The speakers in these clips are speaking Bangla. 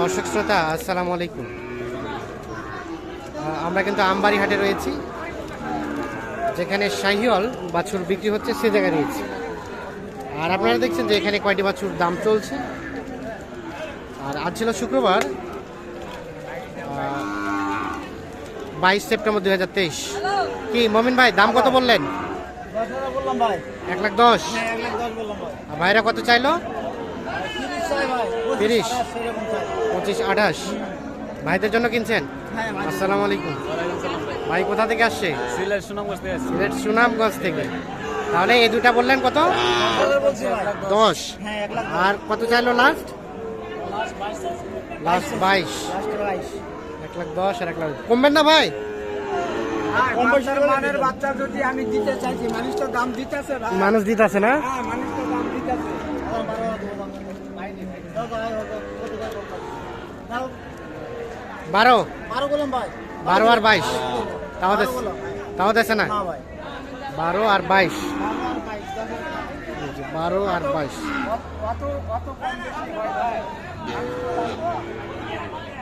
দর্শক শ্রোতা আসসালামু আলাইকুম। আমরা কিন্তু আমবাড়ি হাটে রয়েছি যেখানে শাহিওল বাছুর বিক্রি হচ্ছে সে জায়গায় রয়েছে। আর আপনারা দেখছেন যে এখানে কয়টি বাছুর দাম চলছে। আর আজ ছিল শুক্রবার বাইশ সেপ্টেম্বর দুই হাজার তেইশ। কি মমিন ভাই দাম কত বললেন? এক লাখ দশ। হ্যাঁ ভাইরা কত চাইলো? তিরিশ পঁচিশ আঠাশ ভাইদের জন্য কিনছেন হ্যাঁ আসসালামু আলাইকুম ভাই কোথা থেকে আসছে সিলেট সুনামগঞ্জ থেকে সিলেট সুনামগঞ্জ থেকে তাহলে এই দুটা বললেন কত দশ হ্যাঁ আর কত চাইলো লাস্ট লাস্ট বাইশ বাইশ এক লাখ দশ আর এক লাখ কমবেন না ভাই মানুষ তো দিতেছে মানুষ দিতে আছে না হ্যাঁ মানুষ তো দাম দিতেছে বারো। বারো? আর বাইশ। তাও দেশ তাও দেশে না? বারো আর বাইশ। বারো আর বাইশ,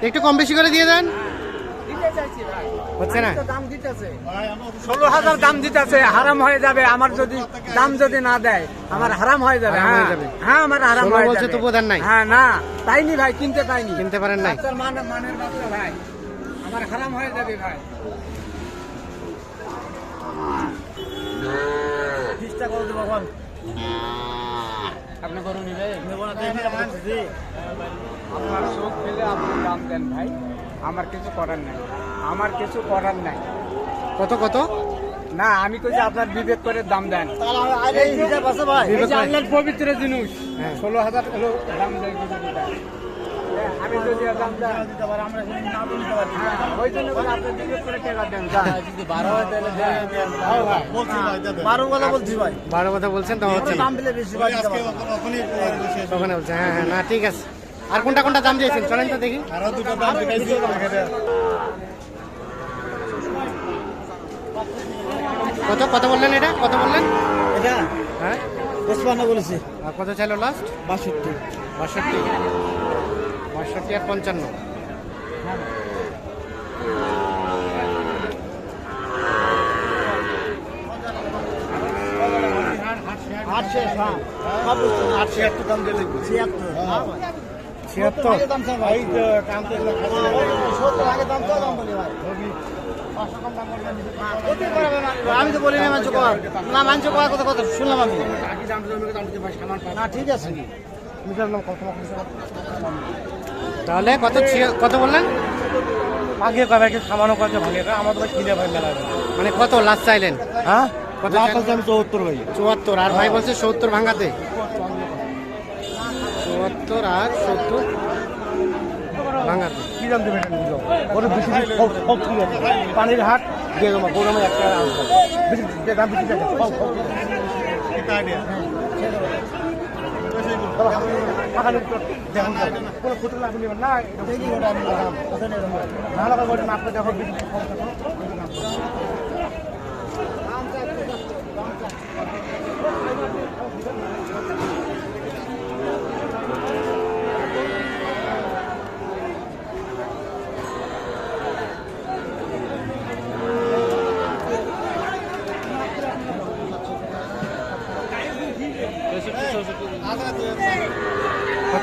একটু কম বেশি করে দিয়ে দেন। হচ্ছে না? তো দাম দিতেছে। ষোলো হাজার দাম দিতেছে হারাম হয়ে যাবে। আমার যদি দাম যদি না দেয় আমার হারাম হয়ে যাবে। হ্যাঁ হ্যাঁ আমার হারাম হয়ে বলছে যাবে। তবুও দেন নাই? হ্যাঁ না পাইনি ভাই কিনতে পাইনি। কিনতে পারেন নাই। মানের বাচ্চা ভাই। আমার হারাম হয়ে যাবে ভাই। করে দেবো আপনি গরু নিবে আপনার চোখ পেলে আপনি দাম দেন ভাই। আমার কিছু করার নাই। আমার কিছু করার নাই। কত কত? না আমি কইছি আপনার বিবেক করে দাম দেন। আল্লাহর পবিত্র জিনিস হ্যাঁ। ষোলো হাজার হলো দাম দিতে। হ্যাঁ, আমি দাম দেয়। হ্যাঁ, ওই জন্য করে আপনি বিবেক করে টাকা দেন। হ্যাঁ, ভাই। বারো কথা বলছি ভাই। বারো কথা বলছেন তো হচ্ছে দাম দিলে বেশি দিতে। বলছে। হ্যাঁ হ্যাঁ না ঠিক আছে। আর কোনটা কোনটা দাম দিয়েছেন? চলেন তো দেখি। আরও দুটো দাম কত কত বললেন এটা? কত বললেন? এটা? হ্যাঁ? পঁচপান্ন বলেছি। আর কত চাইলো লাস্ট বাষট্টি। বাষট্টি। বাষট্টি আর পঞ্চান্ন। আটশো হ্যাঁ আটশো একটু দাম দিলে ছিয়াত্তর। ছিয়াত্তর। তো তো আমি তো বলি না মাংস কর। না মাংস করার কথা কথা শুনলাম আমি। না ঠিক আছে। তাহলে কত কত বললেন? আগে কবে কি সামানো করছে ভাগে আমাদের কিনে ভাই মেলা মানে কত লাস্ট চাইলেন? হ্যাঁ? কত? হচ্ছে আমি চৌহত্তর ভাই। চুয়াত্তর। আর ভাই বলছে সত্তর ভাঙাতে। চুয়াত্তর আর সত্তর ভাঙাতে কি দাম দেবেন ওর বেশি বেশি সব সব ঠিক আছে পানির হাট? দিয়ে দেবো গরু একটা বেশি দাম বেশি থাকে সব সব টাকা নিয়ে তো দেখুন তো, কোনো ক্ষতি না আপনি নেবেন না না লাগা বলেন আপনি দেখো বেশি কম থাকো।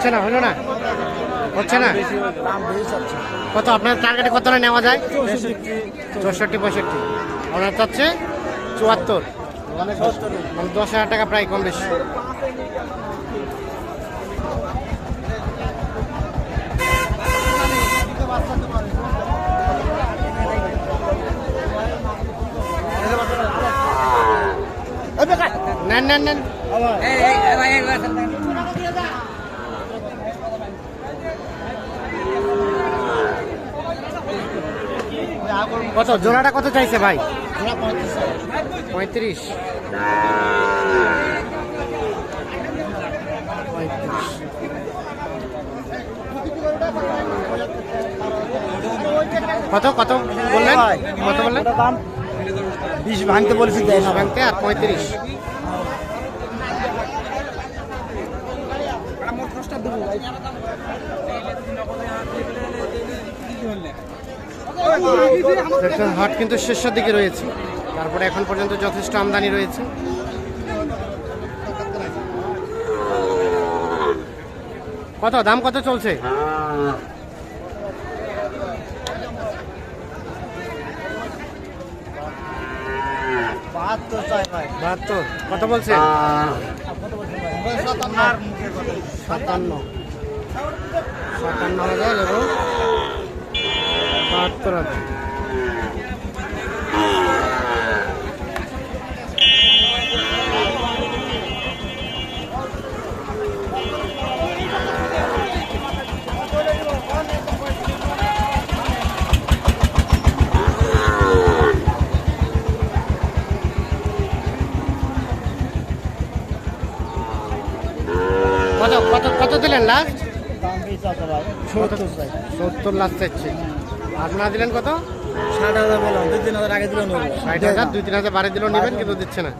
হচ্ছে না হলো না হচ্ছে না কত আপনার টার্গেটে কত না নেওয়া যায় চৌষট্টি পঁয়ষট্টি আপনার চাচ্ছে চুয়াত্তর মানে দশ হাজার টাকা প্রায় কম বেশি নেন নেন নেন কত? জোড়াটা কত চাইছে ভাই? পঁয়ত্রিশ। কত? কত বললেন? কত বললেন? দাম বিশ ভাঙতে বলেছি দেয় ভাঙতে আর পঁয়ত্রিশ। মোট খরচটা দেবো ভাই। হাট কিন্তু শেষের দিকে রয়েছে। তারপরে এখন পর্যন্ত যথেষ্ট আমদানি রয়েছে। কত? দাম কত চলছে? বাহাত্তর কত বলছে? সাতান্ন সাতান্ন হাজার এবং বাহাত্তর হাজার কত কত কত দিলেন লাস্ট সত্তর সত্তর লাস্ট চাইছে আপনারা দিলেন কত? ষাট হাজার বললাম দুই তিন হাজার আগে দিলে নেব। ষাট হাজার দুই তিন হাজার বাড়ি দিলেও নেবেন কিন্তু দিচ্ছে না।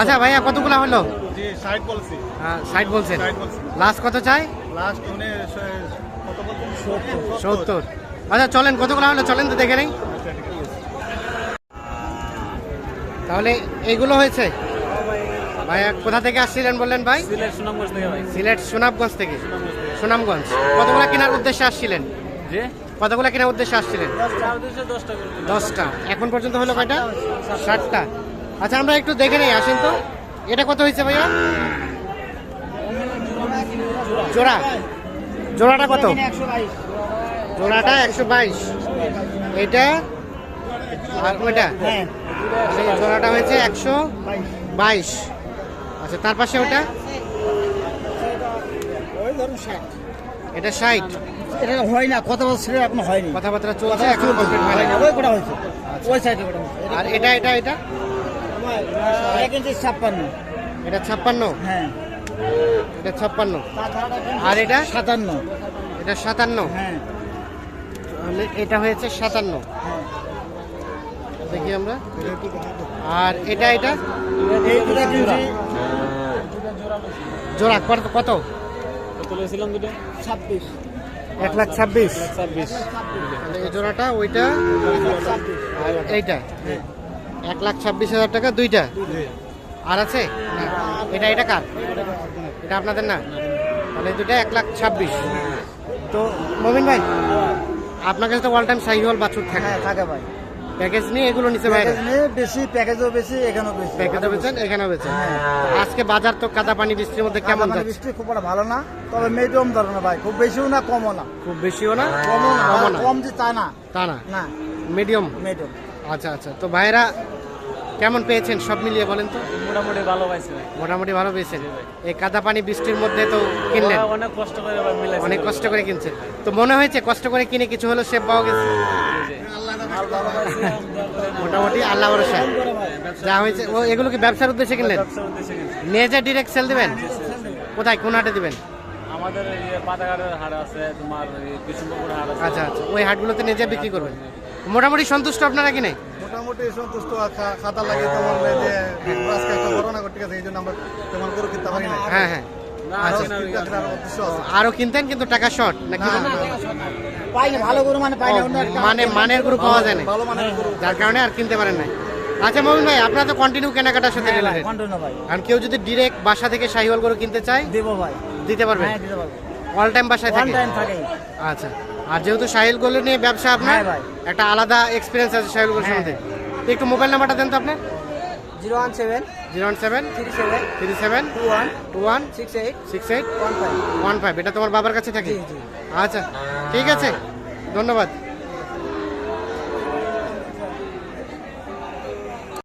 আচ্ছা ভাইয়া কতগুলো হলো? জি ষাট বলছেন। লাস্ট কত চাই? সত্তর। আচ্ছা চলেন কতগুলো হলো? চলেন তো দেখে নেই। আচ্ছা। তাহলে এইগুলো হয়েছে? ভাইয়া কোথা থেকে আসছিলেন বললেন ভাই? সিলেট সুনামগঞ্জ থেকে ভাই। সুনামগঞ্জ থেকে। কতগুলো কেনার উদ্দেশ্যে আসছিলেন? কতগুলো কেনার উদ্দেশ্যে আসছিলেন? দশটা। এখন পর্যন্ত হলো কয়টা? ষাটটা আচ্ছা আমরা একটু দেখে নেই আসেন তো। এটা কত হয়েছে ভাইয়া? জোড়া। জোড়াটা কত? জোড়াটা একশো বাইশ। এটা? আর ওইটা হ্যাঁ। সেই জোড়াটা হয়েছে একশো বাইশ। আচ্ছা তার পাশে ওটা? এটা ষাট। এটা হয় না কত বছর এখন হয়নি। কথাবার্তা চলছে এখন কমপ্লিট হয় না। ওই কটা হয়েছে ওই সাইডে কটা আর এটা এটা এটা? এক ইঞ্চি ছাপ্পান্ন। এটা ছাপ্পান্ন? হ্যাঁ। এটা ছাপ্পান্ন। আর এটা? সাতান্ন। এটা সাতান্ন? হ্যাঁ। তাহলে এটা হয়েছে সাতান্ন। দেখি আমরা। আর এটা এটা? এই দুটা কিনছি জোড়া কত? কত ছাব্বিশ। এক লাখ ছাব্বিশ। ছাব্বিশ এই জোড়াটা ওইটা আর এইটা। এক লাখ ছাব্বিশ হাজার টাকা দুইটা। আর আছে? এটা এটা কার? এটা আপনাদের না? তাহলে দুটা দুইটা এক লাখ ছাব্বিশ। তো মমিন ভাই? আপনার কাছে তো অল টাইম সাইহল বাছুর থাকে। হ্যাঁ থাকে ভাই। প্যাকেজ নিয়ে এগুলো নিচে প্যাকেজ নিয়ে বেশি প্যাকেজও বেশি এখানেও বেশি। প্যাকেজও বেচেন এখানেও বেচেন। হ্যাঁ। আজকে বাজার তো কাদা পানি বৃষ্টির মধ্যে কেমন মানে যাচ্ছে? বৃষ্টি খুব একটা ভালো না তবে মিডিয়াম ধরনের ভাই খুব বেশিও না কমও না। খুব বেশিও না কমও না কম যে তা না। তা না? না। মিডিয়াম মিডিয়াম আচ্ছা আচ্ছা। তো ভাইরা কেমন পেয়েছেন? সব মিলিয়ে বলেন তো। মোটামুটি ভালো পাইছে ভাই। মোটামুটি ভালো পেয়েছেন? এই কাদা পানি বৃষ্টির মধ্যে তো কিনলেন। অনেক কষ্ট করে অনেক কষ্ট করে কিনছেন তো মনে হয়েছে কষ্ট করে কিনে কিছু হলো সে পাওয়া গেছে? মোটামুটি আল্লাহ ভরসা। যা হয়েছে ও এগুলো কি ব্যবসার উদ্দেশ্যে কিনলেন? নিয়ে যা ডিরেক্ট সেল দিবেন? কোথায় কোন হাটে দিবেন? আমাদের পাতাঘাটের হাট আছে তোমার বিষ্ণুপুর হাট আছে। আচ্ছা আচ্ছা। ওই হাটগুলোতে নিজে বিক্রি করবেন? মোটামুটি সন্তুষ্ট আপনারা কিনে? মোটামুটি সন্তুষ্ট খা- খাতা লাগে তেমন যে আজকে একটা ঘটনা ঘটে গেছে এই জন্য আমরা তেমন করে কিনতে পারি না হ্যাঁ হ্যাঁ। আচ্ছা আরও কিনতেন কিন্তু টাকা শর্ট নাকি পাই না ভালো করে মানে পাই না মানে মানের গ্রুপ পাওয়া যায় না ভালো মানের গরু। যার কারণে আর কিনতে পারেন নাই। আচ্ছা মমিন ভাই আপনারা তো কন্টিনিউ কেনাকাটার সাথে রিলেটেড কন্টিনিউ ভাই। কারণ কেউ যদি ডিরেক্ট বাসা থেকে শাহিওয়াল গরু কিনতে চায় দেবো ভাই। দিতে পারবেন হ্যাঁ দিতে পারব। অল টাইম বাসায় থাকে? টাইম থাকে। আচ্ছা আর যেহেতু সাহিল গরু নিয়ে ব্যবসা আপনার হ্যাঁ একটা আলাদা এক্সপিরিয়েন্স আছে সাহিল গরুর হ্যাঁ, সম্বন্ধে একটু মোবাইল নাম্বারটা দেন তো আপনার zero one seven zero one seven three seven three seven two one two one six eight six eight one five one five. এটা তোমার বাবার কাছে থাকে? আচ্ছা ঠিক আছে। ধন্যবাদ।